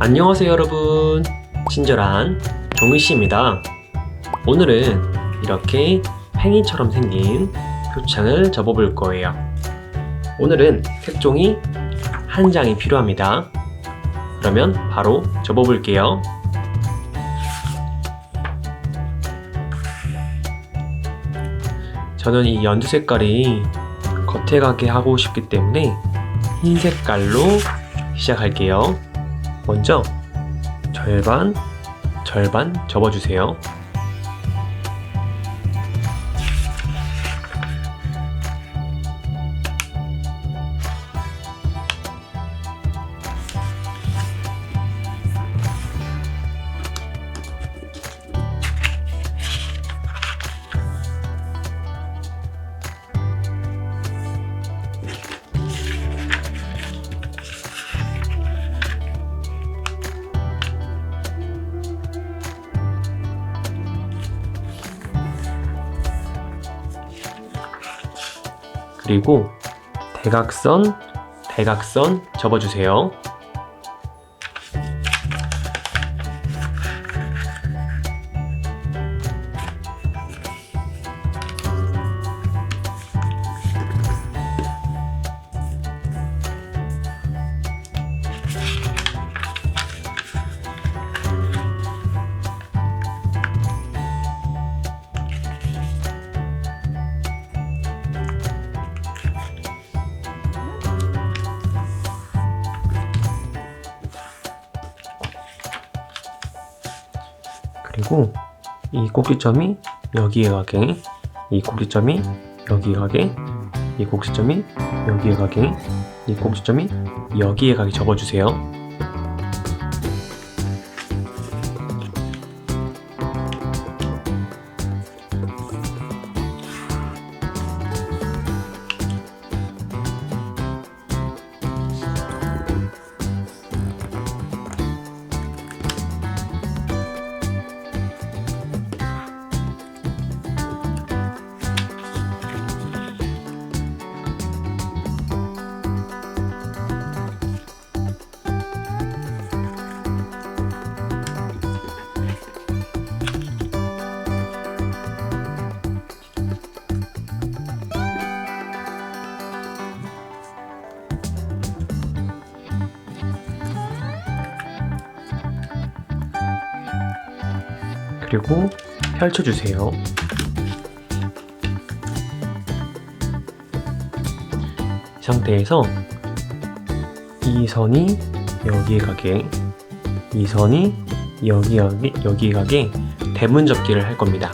안녕하세요 여러분. 친절한 종이씨입니다. 오늘은 이렇게 팽이처럼 생긴 표창을 접어볼 거예요. 오늘은 색종이 한 장이 필요합니다. 그러면 바로 접어볼게요. 저는 이 연두 색깔이 겉에 가게 하고 싶기 때문에 흰 색깔로 시작할게요 먼저 절반, 절반 접어주세요. 그리고 대각선, 대각선 접어주세요. 그리고 이 꼭지점이 여기에 가게, 이 꼭지점이 여기에 가게, 이 꼭지점이 여기에 가게, 이 꼭지점이 여기에 가게 접어주세요. 그리고 펼쳐주세요. 이 상태에서 이 선이 여기에 가게, 이 선이 여기 가게, 여기에 가게 대문 접기를 할 겁니다.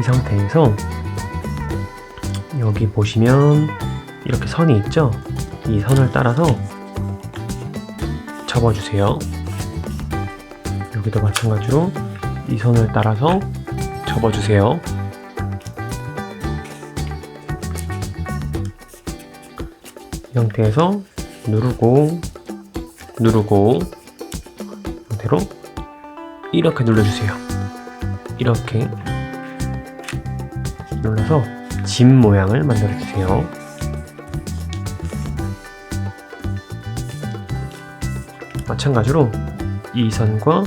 이 상태에서 여기 보시면 이렇게 선이 있죠? 이 선을 따라서 접어주세요. 여기도 마찬가지로 이 선을 따라서 접어주세요. 이 상태에서 누르고 누르고 이 상태로 이렇게 눌러주세요. 이렇게 눌러서 집 모양을 만들어 주세요. 마찬가지로 이 선과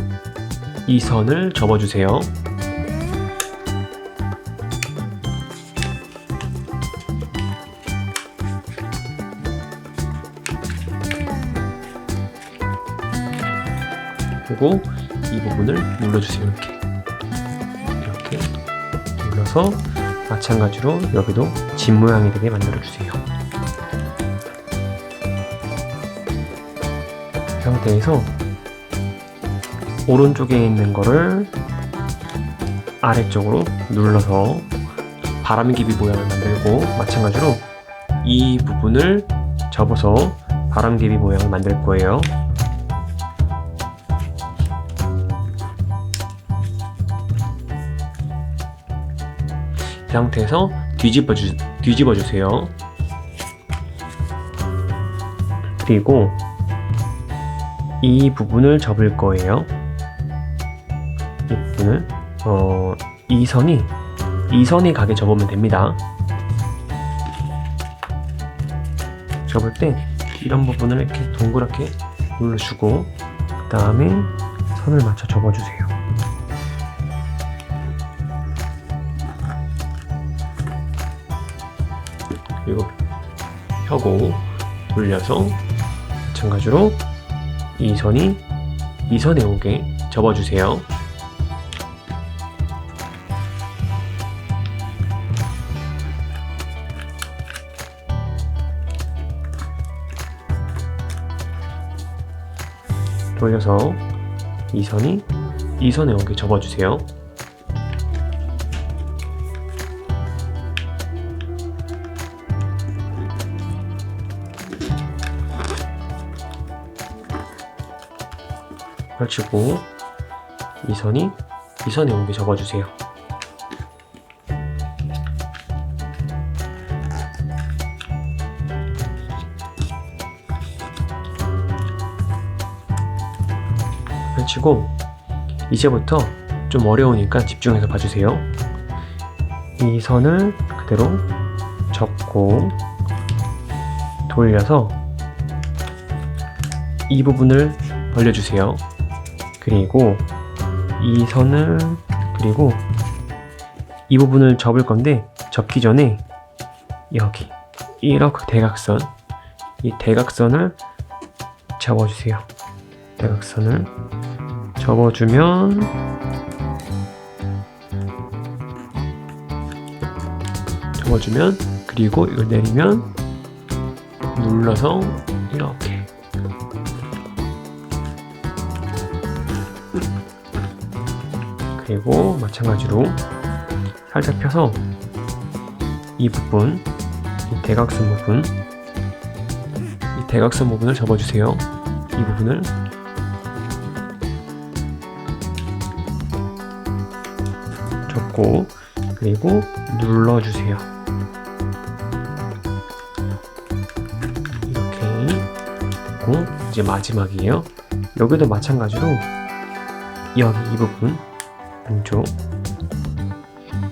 이 선을 접어 주세요. 그리고 이 부분을 눌러주세요. 이렇게 이렇게 눌러서 마찬가지로 여기도 집 모양이 되게 만들어 주세요. 이 상태에서 오른쪽에 있는 거를 아래쪽으로 눌러서 바람기비 모양을 만들고 마찬가지로 이 부분을 접어서 바람개비 모양을 만들 거예요. 상태에서 뒤집어 주 뒤집어 주세요. 그리고 이 부분을 접을 거예요. 이 부분을 어, 이 선이 이 선이 가게 접으면 됩니다. 접을 때 이런 부분을 이렇게 동그랗게 눌러주고 그 다음에 선을 맞춰 접어주세요. 그리고 펴고 돌려서 마찬가지로 이 선이 이 선에 오게 접어주세요. 돌려서 이 선이 이 선에 오게 접어주세요. 펼치고 이 선이 이 선에 오게 접어주세요. 펼치고 이제부터 좀 어려우니까 집중해서 봐주세요. 이 선을 그대로 접고 돌려서 이 부분을 벌려주세요. 그리고 이 선을 그리고 이 부분을 접을 건데 접기 전에 여기 이렇게 대각선 이 대각선을 접어주세요. 대각선을 접어주면 접어주면 그리고 이걸 내리면 눌러서 이렇게 그리고 마찬가지로 살짝 펴서 이 부분 이 대각선 부분 이 대각선 부분을 접어주세요 이 부분을 접고 그리고 눌러주세요. 이렇게 하고 이제 마지막이에요. 여기도 마찬가지로 여기 이 부분 안쪽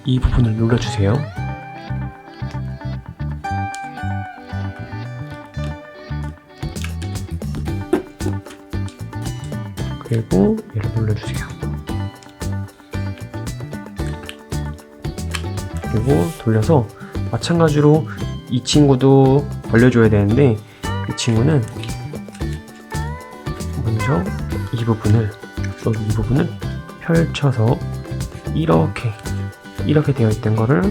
이 부분을 눌러주세요. 그리고 얘를 눌러주세요. 그리고 돌려서 마찬가지로 이 친구도 벌려줘야 되는데 이 친구는 먼저 이 부분을 여기 이 부분을 펼쳐서 이렇게 이렇게 되어 있던 거를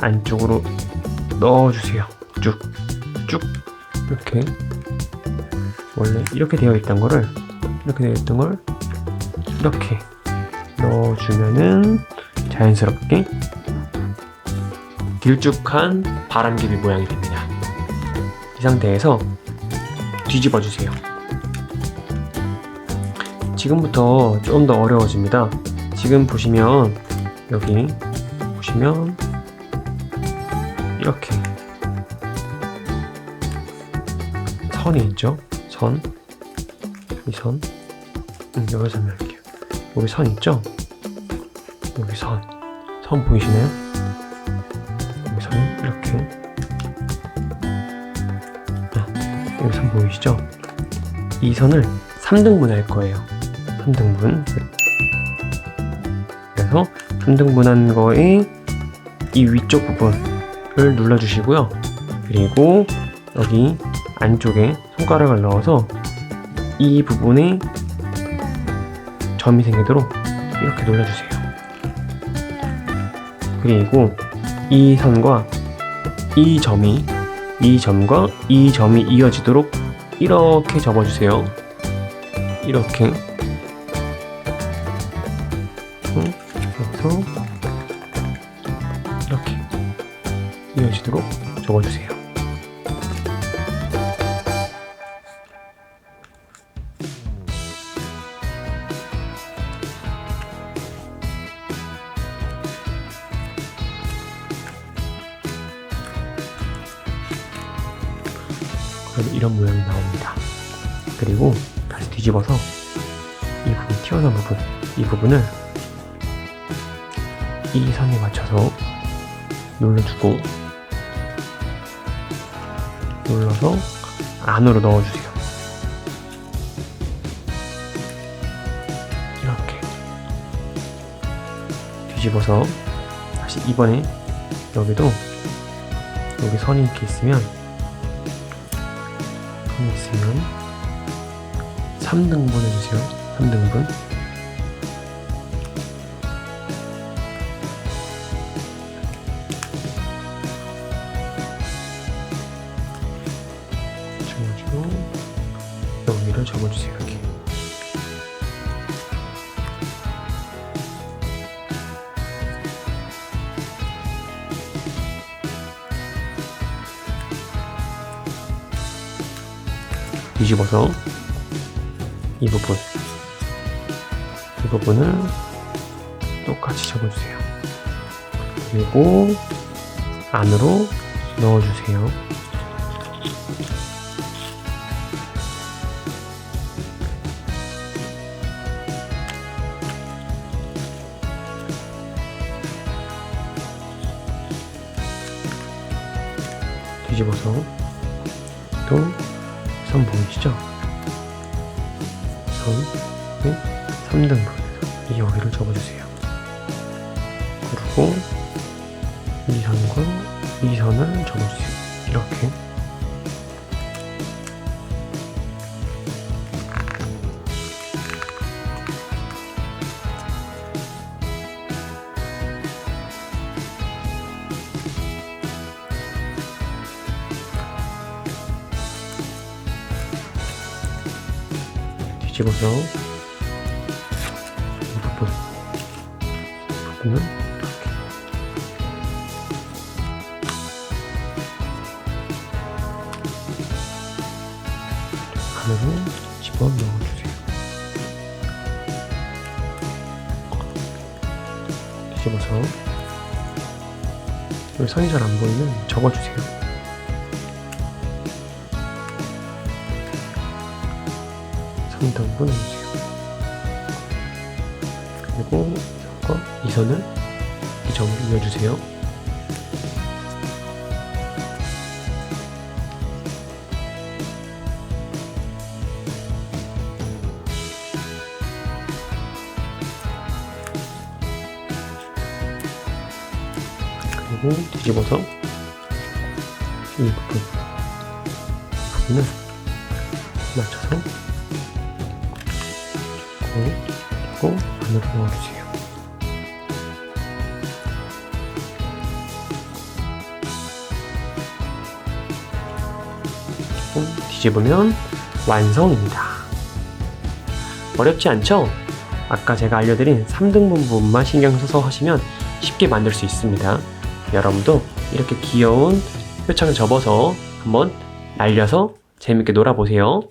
안쪽으로 넣어주세요 쭉 쭉 이렇게 원래 이렇게 되어 있던 거를 이렇게 되어 있던 걸 이렇게 넣어주면은 자연스럽게 길쭉한 바람개비 모양이 됩니다. 이 상태에서 뒤집어 주세요. 지금부터 좀 더 어려워집니다. 지금 보시면 여기 보시면 이렇게 선이 있죠? 선. 이 선. 음, 여기 설명할게요. 여기 선 있죠? 여기 선. 선 보이시나요? 여기 선 이렇게. 아, 여기 선 보이시죠? 이 선을 3등분 할 거예요. 3등분. 그래서 3등분 한 거에 이 위쪽 부분을 눌러주시고요. 그리고 여기 안쪽에 손가락을 넣어서 이 부분에 점이 생기도록 이렇게 눌러주세요. 그리고 이 선과 이 점이 이 점과 이 점이 이어지도록 이렇게 접어주세요. 이렇게 이렇게 이어지도록 적어주세요. 그럼 이런 모양이 나옵니다. 그리고 다시 뒤집어서 이 부분 튀어나온 부분 이 부분을 이 선에 맞춰서 눌러주고 눌러서 안으로 넣어주세요. 이렇게 뒤집어서 다시 이번에 여기도 여기 선이 이렇게 있으면 선이 있으면 3등분 해주세요. 3등분 뒤집어서 이 부분 이 부분을 똑같이 접어주세요. 그리고 안으로 넣어주세요. 뒤집어서 또 선 보이시죠? 선을 3등분해서 이 여기를 접어주세요. 그리고 이 선과 이 선을 접어주세요. 집어서 이 부분 이렇게 안으로 집어 넣어주세요. 뒤집어서 여기 선이 잘 안 보이면 접어주세요. 상등분 해주세요. 그리고 이 선과 이 선을 이 점을 이어주세요. 그리고 뒤집어서 이 부분, 이 부분을 넣어주세요. 그리고 뒤집으면 완성입니다. 어렵지 않죠? 아까 제가 알려드린 3등분 부분만 신경 써서 하시면 쉽게 만들 수 있습니다. 여러분도 이렇게 귀여운 표창을 접어서 한번 날려서 재밌게 놀아보세요.